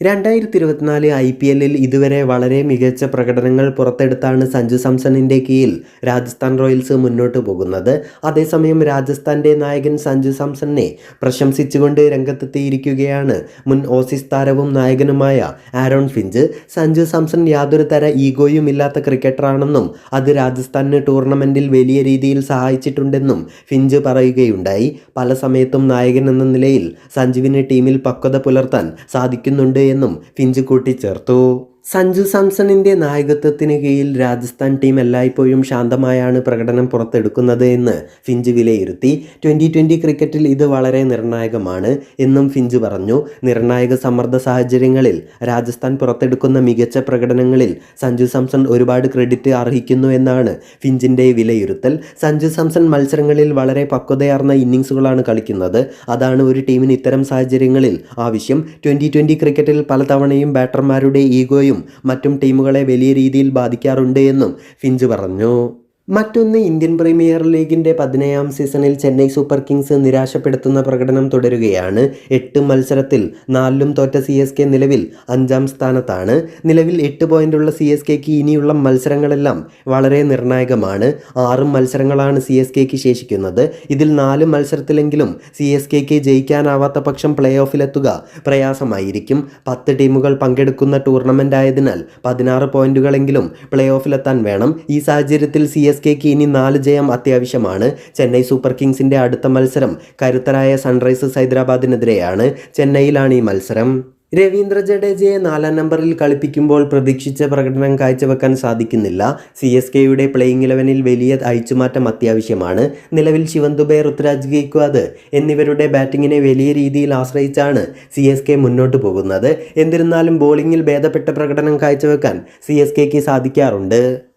രണ്ടായിരത്തി ഇരുപത്തിനാല് I P എല്ലിൽ ഇതുവരെ വളരെ മികച്ച പ്രകടനങ്ങൾ പുറത്തെടുത്താണ് സഞ്ജു സാംസണിന്റെ കീഴിൽ രാജസ്ഥാൻ റോയൽസ് മുന്നോട്ട് പോകുന്നത്. അതേസമയം രാജസ്ഥാന്റെ നായകൻ സഞ്ജു സാംസണിനെ പ്രശംസിച്ചുകൊണ്ട് രംഗത്തെത്തിയിരിക്കുകയാണ് മുൻ ഓസീസ് താരവും നായകനുമായ ആരോൺ ഫിഞ്ച്. സഞ്ജു സാംസൺ യാതൊരു തര ഈഗോയും ഇല്ലാത്ത ക്രിക്കറ്ററാണെന്നും അത് രാജസ്ഥാനിന് ടൂർണമെന്റിൽ വലിയ രീതിയിൽ സഹായിച്ചിട്ടുണ്ടെന്നും ഫിഞ്ച് പറയുകയുണ്ടായി. പല സമയത്തും നായകൻ എന്ന നിലയിൽ സഞ്ജുവിന് ടീമിൽ പക്വത പുലർത്താൻ സാധിക്കുന്നുണ്ട് എന്നും ഫിഞ്ച് കൂട്ടിച്ചേർത്തു സഞ്ജു സാംസണിന്റെ നായകത്വത്തിന് കീഴിൽ രാജസ്ഥാൻ ടീം എല്ലായ്പ്പോഴും ശാന്തമായാണ് പ്രകടനം പുറത്തെടുക്കുന്നത് എന്ന് ഫിഞ്ച് വിലയിരുത്തി. ട്വന്റി ട്വന്റി ക്രിക്കറ്റിൽ ഇത് വളരെ നിർണായകമാണ് എന്നും ഫിഞ്ച് പറഞ്ഞു. നിർണായക സമ്മർദ്ദ സാഹചര്യങ്ങളിൽ രാജസ്ഥാൻ പുറത്തെടുക്കുന്ന മികച്ച പ്രകടനങ്ങളിൽ സഞ്ജു സാംസൺ ഒരുപാട് ക്രെഡിറ്റ് അർഹിക്കുന്നു എന്നാണ് ഫിഞ്ചിന്റെ വിലയിരുത്തൽ. സഞ്ജു സാംസൺ മത്സരങ്ങളിൽ വളരെ പക്വതയാർന്ന ഇന്നിങ്സുകളാണ് കളിക്കുന്നത്. അതാണ് ഒരു ടീമിന് ഇത്തരം സാഹചര്യങ്ങളിൽ ആവശ്യം. ട്വന്റി ട്വന്റി ക്രിക്കറ്റിൽ പലതവണയും ബാറ്റർമാരുടെ ഈഗോയും മറ്റും ടീമുകളെ വലിയ രീതിയിൽ ബാധിക്കാറുണ്ട് എന്നും ഫിഞ്ച് പറഞ്ഞു. മറ്റൊന്ന് ഇന്ത്യൻ പ്രീമിയർ ലീഗിന്റെ പതിനേഴാം സീസണിൽ ചെന്നൈ സൂപ്പർ കിങ്സ് നിരാശപ്പെടുത്തുന്ന പ്രകടനം തുടരുകയാണ്. എട്ട് മത്സരത്തിൽ നാലിലും തോറ്റ സി എസ് കെ നിലവിൽ അഞ്ചാം സ്ഥാനത്താണ്. നിലവിൽ എട്ട് പോയിന്റുള്ള സി എസ് കെക്ക് ഇനിയുള്ള മത്സരങ്ങളെല്ലാം വളരെ നിർണായകമാണ്. ആറ് മത്സരങ്ങളാണ് സി എസ് കെക്ക് ശേഷിക്കുന്നത്. ഇതിൽ നാല് മത്സരത്തിലെങ്കിലും സി എസ് കെക്ക് ജയിക്കാനാവാത്ത പക്ഷം പ്ലേ ഓഫിലെത്തുക പ്രയാസമായിരിക്കും. പത്ത് ടീമുകൾ പങ്കെടുക്കുന്ന ടൂർണമെന്റ് ആയതിനാൽ പതിനാറ് പോയിന്റുകളെങ്കിലും പ്ലേ ഓഫിലെത്താൻ വേണം. ഈ സാഹചര്യത്തിൽ സി കെക്ക് ഇനി നാല് ജയം അത്യാവശ്യമാണ്. ചെന്നൈ സൂപ്പർ കിങ്സിന്റെ അടുത്ത മത്സരം കരുത്തരായ സൺറൈസേഴ്സ് ഹൈദരാബാദിനെതിരെയാണ് ചെന്നൈയിലാണ് ഈ മത്സരം. രവീന്ദ്ര ജഡേജയെ നാലാം നമ്പറിൽ കളിപ്പിക്കുമ്പോൾ പ്രതീക്ഷിച്ച പ്രകടനം കാഴ്ചവെക്കാൻ സാധിക്കുന്നില്ല. സി എസ് കെയുടെ പ്ലേയിങ് ഇലവനിൽ വലിയ അയച്ചുമാറ്റം അത്യാവശ്യമാണ്. നിലവിൽ ശിവൻ ദുബെ ഋതുരാജ് ഗെയ്ക്വാദ് എന്നിവരുടെ ബാറ്റിങ്ങിനെ വലിയ രീതിയിൽ ആശ്രയിച്ചാണ് സി എസ് കെ മുന്നോട്ട് പോകുന്നത്. എന്നിരുന്നാലും ബോളിങ്ങിൽ ഭേദപ്പെട്ട പ്രകടനം കാഴ്ചവെക്കാൻ സി എസ് സാധിക്കാറുണ്ട്.